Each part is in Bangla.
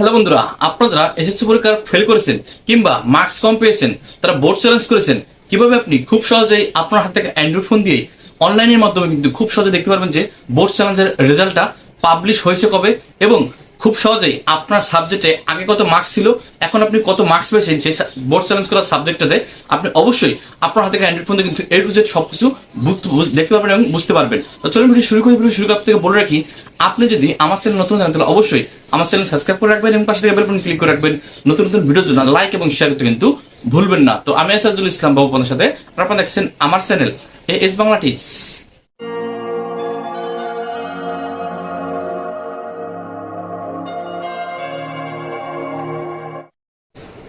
হ্যালো বন্ধুরা, আপনারা যারা এসএসসি পরীক্ষার ফেল করেছেন কিংবা মার্কস কম পেয়েছেন, তারা বোর্ড চ্যালেঞ্জ করেছেন, কীভাবে আপনি খুব সহজেই আপনার হাত থেকে অ্যান্ড্রয়েড ফোন দিয়ে অনলাইনের মাধ্যমে কিন্তু খুব সহজে দেখতে পারবেন যে বোর্ড চ্যালেঞ্জের রেজাল্টটা পাবলিশ হয়েছে কবে এবং খুব সহজেই আপনার সাবজেক্টে আগে কত মার্কস ছিল, এখন আপনি কত মার্কস পেয়েছেন সেই বোর্ড চ্যালেঞ্জ করা সাবজেক্টটাতে আপনি অবশ্যই আপনার হাতে ফোন দিয়ে কিন্তু এ টু জেড সবকিছু বুঝতে- দেখতে পারবেন এবং বুঝতে পারবেন। তো চলুন ভিডিও শুরু করি শুরু করার থেকে বলে রাখি, আপনি যদি আমার চ্যানেল নতুন জানেন তাহলে অবশ্যই আমার চ্যানেল সাবস্ক্রাইব করে রাখবেন এবং পাশে থেকে বেল ক্লিক করে রাখবেন। নতুন নতুন ভিডিওর জন্য লাইক এবং শেয়ার করতে কিন্তু ভুলবেন না। তো আমি আসাদুল ইসলাম বাবু সাথে। আপনারা দেখছেন আমার channel A S Bangla tips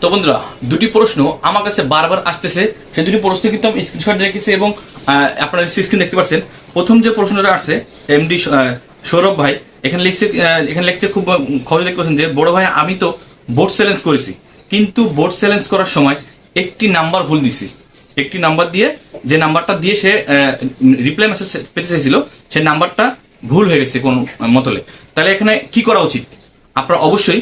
তো বন্ধুরা, দুটি প্রশ্ন আমার কাছে বারবার আসতেছে। সেই দুটি প্রশ্ন কিন্তু আমি স্ক্রিনশট রেখেছি এবং আপনারা স্ক্রিন দেখতে পাচ্ছেন। প্রথম যে প্রশ্নটা আসছে এমডি সৌরভ ভাই, এখানে লিখছে এখানে লিখছে খুব খবর দেখতে পাচ্ছেন যে, বড় ভাই, আমি তো বোর্ড চ্যালেঞ্জ করেছি, কিন্তু বোর্ড চ্যালেঞ্জ করার সময় একটি নাম্বার ভুল দিছি। একটি নাম্বার দিয়ে, যে নাম্বারটা দিয়ে সে রিপ্লাই মেসেজ পেতে চাইছিল সেই নাম্বারটা ভুল হয়ে গেছে কোন মতলে। তাহলে এখানে কি করা উচিত? আপনারা অবশ্যই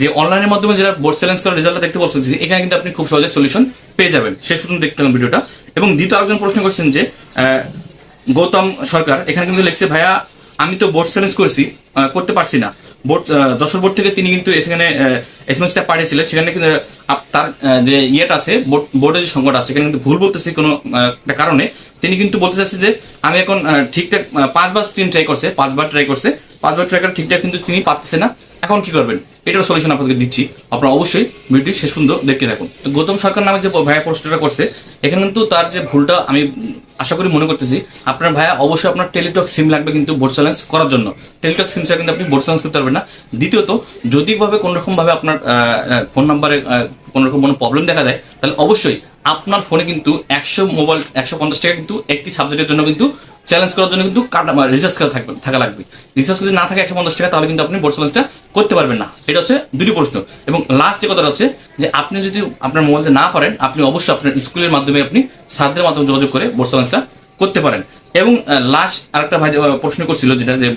যে অনলাইনের মাধ্যমে যারা বোর্ড চ্যালেঞ্জ করার রেজাল্টটা দেখতে বলছেন এখানে কিন্তু আপনি খুব সহজে সলিউশন পেয়ে যাবেন। শেষ পর্যন্ত দেখতে পেলাম ভিডিওটা এবং দ্বিতীয় আরেকজন প্রশ্ন করছেন যে গৌতম সরকার, এখানে কিন্তু লিখছে, ভাইয়া, আমি তো বোর্ড চ্যালেঞ্জ করেছি করতে পারছি না। বোর্ড যশোর বোর্ড থেকে তিনি কিন্তু সেখানে এস এম এসটা পাঠিয়েছিলেন। সেখানে কিন্তু তার যে ইয়েটা আছে বোর্ড- বোর্ডের যে সংকট আছে, সেখানে কিন্তু ভুল বলতেছে কোনো একটা কারণে। তিনি কিন্তু বলতে চাচ্ছে যে, আমি এখন ঠিকঠাক পাঁচবার তিনি ট্রাই করছে, পাঁচবার ট্রাই করছে। পাঁচবার ট্রাই করে ঠিকঠাক কিন্তু তিনি পাচ্ছে না। এখন কি করবেন? এটার সলিউশন আপনাদের দিচ্ছি। আপনারা অবশ্যই ভিডিওটি শেষ পর্যন্ত দেখতে থাকুন। গৌতম সরকার নামে যে ভাইয়া প্রশ্নটা করছে, এখানে কিন্তু তার যে ভুলটা আমি আশা করি মনে করতেছি, আপনার ভাইয়া অবশ্যই আপনার টেলিটক সিম লাগবে কিন্তু বোর্ড চ্যালেঞ্জ করার জন্য। টেলিটক সিম ছাড়া কিন্তু আপনি বোর্ড চ্যালেঞ্জ করতে পারবেন না। দ্বিতীয়ত, যদি ভাবে কোন রকম ভাবে আপনার ফোন নাম্বারে কোন রকম কোনো প্রবলেম দেখা দেয়, তাহলে অবশ্যই আপনার ফোনে কিন্তু একশো মোবাইল একশো পঞ্চাশ টাকা কিন্তু একটি সাবজেক্টের জন্য কিন্তু চ্যালেঞ্জ করার জন্য কিন্তু রিচার্জ করা থাকবে থাকা লাগবে। রিচার্জ যদি না থাকে একশো পঞ্চাশ টাকা, তাহলে কিন্তু আপনি বোর্ড চ্যালেঞ্জটা করতে পারবেন না। এটা হচ্ছে দুটি প্রশ্ন। এবং লাস্ট যে কথাটা হচ্ছে, যে আপনি যদি আপনার মোবাইলতে না পারেন, আপনি অবশ্যই আপনার স্কুলের মাধ্যমে আপনি সাধ্যের মাধ্যমে যোগাযোগ করে বোর্ড চ্যালেঞ্জটা করতে পারেন। এবং লাস্ট আরেকটা ভাই প্রশ্ন করছিল যেটা যে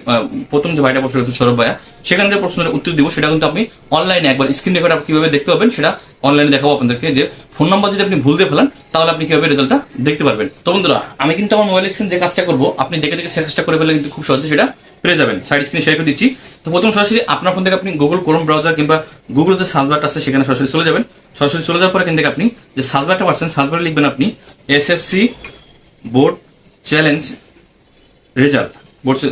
প্রথম যে ভাইটা প্রশ্ন সৌরভ ভাইয়া, সেখানে যে প্রশ্নের উত্তর দিব। সেটা কিন্তু আপনি অনলাইনে একবার স্ক্রিন রেকর্ড আপনি কীভাবে দেখতে পাবেন, সেটা অনলাইনে দেখাবো আপনাদেরকে যে ফোন নাম্বার যদি আপনি ভুল দিয়ে ফেলেন, তাহলে আপনি কীভাবে রেজাল্টটা দেখতে পারবেন। তো বন্ধুরা, আমি কিন্তু আমার মোবাইল এক্সচেঞ্জ যে কাজটা করব, আপনি দেখে দেখে সে কাজটা করে ফেলে কিন্তু খুব সহজে সেটা পেয়ে যাবেন। সাইড স্ক্রিনে শেয়ার করে দিচ্ছি। তো প্রথম সরাসরি আপনার ফোন থেকে আপনি গুগল ক্রোম ব্রাউজার কিংবা গুগল যে সার্চ বারটা আছে, সেখানে সরাসরি চলে যাবেন। সরাসরি চলে যাওয়ার পরে কিন্তু আপনি যে সার্চ বারটা পাচ্ছেন সার্চ বারে লিখবেন আপনি SSC board challenge result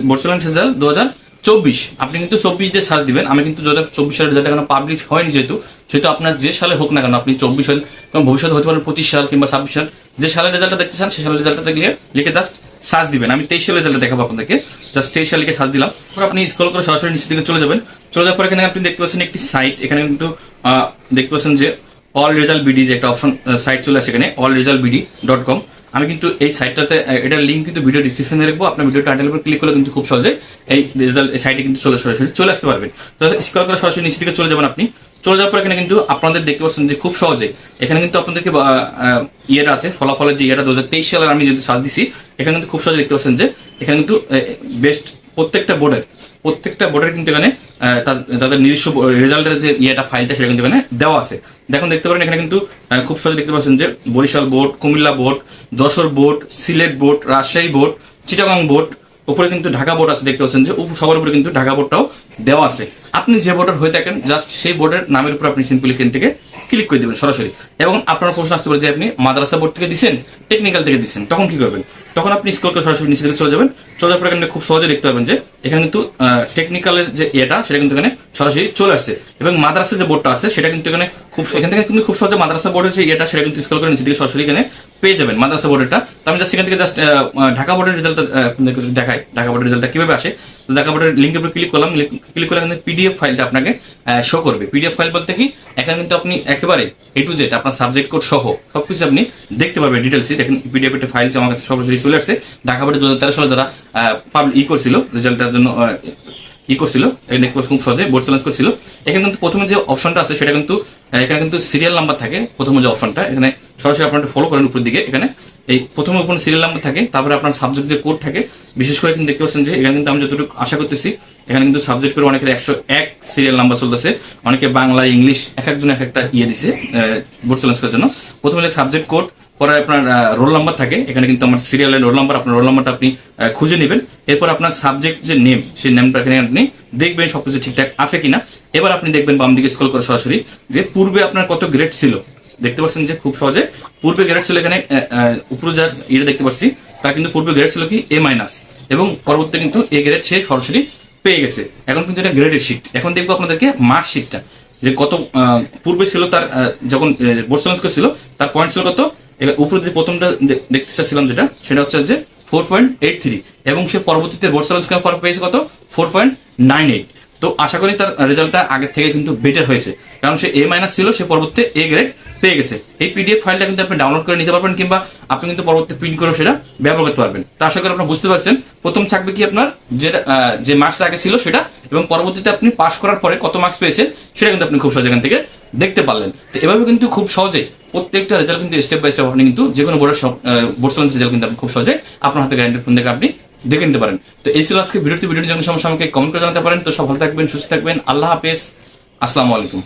board challenge result দু হাজার চব্বিশ। আপনি কিন্তু চব্বিশ দিয়ে সার্চ দিবেন। আমি কিন্তু দু হাজার চব্বিশ সালের রেজাল্ট এখনও পাবলিক হয়নি যেহেতু। সেহেতু আপনার যে সালে হোক না কেন, আপনি চব্বিশ সাল এবং ভবিষ্যতে হতে পারেন পঁচিশ সাল কিংবা ছাব্বিশ সাল, যে সালের রেজাল্টটা দেখতে চান, সেই সালের রেজাল্টটা গিয়ে লিখে জাস্ট সার্চ দিবেন। আমি তেইশ সালের রেজাল্ট দেখাবো আপনাদেরকে। জাস্ট তেইশ সাল লিখে সার্চ দিলাম। আপনি স্ক্রল করে সরাসরি নিচের দিকে চলে যাবেন। চলে যাওয়ার পর এখানে আপনি দেখতে পাচ্ছেন একটি সাইট এখানে কিন্তু দেখতে পাচ্ছেন যে অল রেজাল্ট বিডি যে একটা অপশন সাইট চলে আসে এখানে all result BD dot com আমি কিন্তু এই সাইটটাতে এটার লিঙ্ক কিন্তু ভিডিও ডিসক্রিপশনে রাখব। আপনার ভিডিও টাইটেল উপর ক্লিক করলে কিন্তু খুব সহজে এই রেজাল্ট এই সাইটে কিন্তু চলে সরাসরি, চলে আসতে পারবেন। তো স্ক্রল করে সরাসরি নিচে দিকে চলে যাবেন আপনি। চলে যাওয়ার পর এখানে কিন্তু আপনাদের দেখতে পাচ্ছেন যে খুব সহজে এখানে কিন্তু আপনাদেরকে ইয়েটা আছে, ফলাফলের যে ইয়েটা দু হাজার তেইশ সালের আমি যদি সার্চ দিছি, এখানে কিন্তু খুব সহজে দেখতে পাচ্ছেন যে এখানে কিন্তু বেস্ট প্রত্যেকটা বোর্ডের প্রত্যেকটা বোর্ডের কিন্তু এখানে তাদের নিজস্ব রেজাল্টের যে ইয়েটা, ফাইলটা, সেটা কিন্তু এখানে দেওয়া আছে। দেখুন, দেখতে পারেন, এখানে কিন্তু খুব সহজে দেখতে পাচ্ছেন যে Barishal board Comilla board Jessore board Sylhet board Rajshahi board Chittagong board উপরে কিন্তু ঢাকা বোর্ড আছে, দেখতে পাচ্ছেন যে সবার উপরে কিন্তু ঢাকা বোর্ডটাও দেওয়া আছে। আপনি যে বোর্ডের হয়ে থাকেন, জাস্ট সেই বোর্ডের নামের উপর আপনি সিম্পলি এখান থেকে ক্লিক করে দেবেন সরাসরি। এবং আপনার প্রশ্ন আসতে পারে যে আপনি মাদ্রাসা বোর্ড থেকে দিচ্ছেন টেকনিক্যাল থেকে দিচ্ছেন তখন কি করবেন? তখন আপনি স্কুল করে সরাসরি নিচে চলে যাবেন। চলে যাওয়ার পরে এখানে খুব সহজে দেখতে পাবেন যে এখানে কিন্তু টেকনিক্যালের যে ইয়েটা, সেটা কিন্তু এখানে সরাসরি চলে আসছে। এবং মাদ্রাসা যে বোর্ডটা আছে, সেটা কিন্তু এখানে খুব এখান থেকে কিন্তু খুব সহজে মাদ্রাসা বোর্ডের যে ইয়েটা, সেটা কিন্তু স্কুল করে নিচে দিকে সরাসরি এখানে পেয়ে যাবেন মাদ্রাসা বোর্ডেরটা। তো আমি জাস্ট সেখান থেকে জাস্ট ঢাকা বোর্ডের রেজাল্টটা দেখাই। ঢাকা বোর্ডের রেজাল্টটা কীভাবে আসে? তো ঢাকা বোর্ডের লিঙ্কের উপর ক্লিক করলাম। ক্লিক করে এখানে পিডিএফ ফাইলটা আপনাকে শো করবে। পিডিএফ ফাইল বলতে কি, এখানে কিন্তু আপনি একেবারে এ টু জেড আপনার সাবজেক্ট কোড সহ সবকিছু আপনি দেখতে পারবেন ডিটেলসে দেখেন পিডিএফ ফাইল আমার কাছে সরাসরি চলে আসছে। ঢাকা বোর্ডে দু হাজার তেরো সালে যারা ই করছিল রেজাল্টের জন্য ই করছিল, এখানে খুব সহজে বোর্ড চ্যালেঞ্জ করছিল। এখানে কিন্তু প্রথমে যে অপশনটা আছে, সেটা কিন্তু এখানে কিন্তু সিরিয়াল নাম্বার থাকে, প্রথমে যে অপশনটা এখানে সরাসরি আপনারা ফলো করেন উপর দিকে, এখানে। এই প্রথমে উপরে সিরিয়াল নাম্বার থাকে, তারপরে আপনার সাবজেক্ট যে কোড থাকে, বিশেষ করে কিন্তু দেখতে পাচ্ছেন যে, এখানে কিন্তু আমি যতটুকু আশা করতেছি এখানে কিন্তু সাবজেক্ট করে অনেকের একশো এক সিরিয়াল নাম্বার চলতেছে, অনেকে বাংলা, ইংলিশ, এক একজন এক একটা ইয়ে দিছে বোর্ড চ্যালেঞ্জ করার জন্য। প্রথমে সাবজেক্ট কোড পরে আপনার রোল নাম্বার থাকে, এখানে কিন্তু আমার সিরিয়ালের রোল নাম্বার আপনার রোল নাম্বারটা আপনি খুঁজে নেবেন। এরপর আপনার সাবজেক্ট যে নেম সেই নেমটা এখানে আপনি দেখবেন সবকিছু ঠিকঠাক আছে কিনা। এবার আপনি দেখবেন বাম দিকে স্ক্রল করে সরাসরি যে পূর্বে আপনার কত গ্রেড ছিল। দেখতে পাচ্ছেন যে খুব সহজে পূর্বে গ্রেড ছিল এখানে উপরে যার ইয়ে দেখতে পাচ্ছি, তার কিন্তু পূর্বে গ্রেড ছিল কি এ মাইনাস এবং পরবর্তী কিন্তু এ গ্রেড সে সরাসরি পেয়ে গেছে। এখন কিন্তু এটা গ্রেডের শিট এখন দেখব আপনাদেরকে মার্কশিটটা যে কত পূর্বে ছিল তার যখন বোর্ড ছিল, তার পয়েন্ট ছিল কত? উপরে যে প্রথমটা দেখতে চাচ্ছিলাম যেটা, সেটা হচ্ছে যে ফোর পয়েন্ট এইট থ্রি এবং সে পরবর্তীতে বোর্ড সার্ভিস পেয়েছে কত? ফোর পয়েন্ট নাইন এইট তো আশা করি তার রেজাল্টটা আগের থেকে কিন্তু বেটার হয়েছে। কারণ সে এ মাইনাস ছিল, সে পরবর্তীতে এ গ্রেড পেয়ে গেছে। এই পিডিএফ ফাইলটা কিন্তু আপনি ডাউনলোড করে নিতে পারবেন কিংবা আপনি কিন্তু পরবর্তী প্রিন্ট করে সেটা ব্যবহার করতে পারবেন। তো আশা করি আপনারা বুঝতে পারছেন। প্রথম থাকবে কি আপনার? যেটা যে মার্কস আগে ছিল সেটা এবং পরবর্তীতে আপনি পাস করার পরে কত মার্কস পেয়েছেন সেটা কিন্তু আপনি খুব সহজে এখান থেকে দেখতে পারলেন। তো এভাবে কিন্তু খুব সহজে প্রত্যেকটা রেজাল্ট কিন্তু স্টেপ বাই স্টেপ আপনি কিন্তু যে কোনো বোর্ডের বোর্ড রেজাল্ট কিন্তু আপনি খুব সহজে আপনার হাতে গ্যারান্টি ফোন থেকে আপনি দেখে নিতে পারেন। তো এই ছিল আজকে ভিডিওটি ভিডিওটি জন্য সমস্যা আমাকে কমেন্ট করে জানাতে পারেন। তো সব ভালো থাকবেন, সুস্থ থাকবেন। আল্লাহ হাফেজ। আসসালামু আলাইকুম।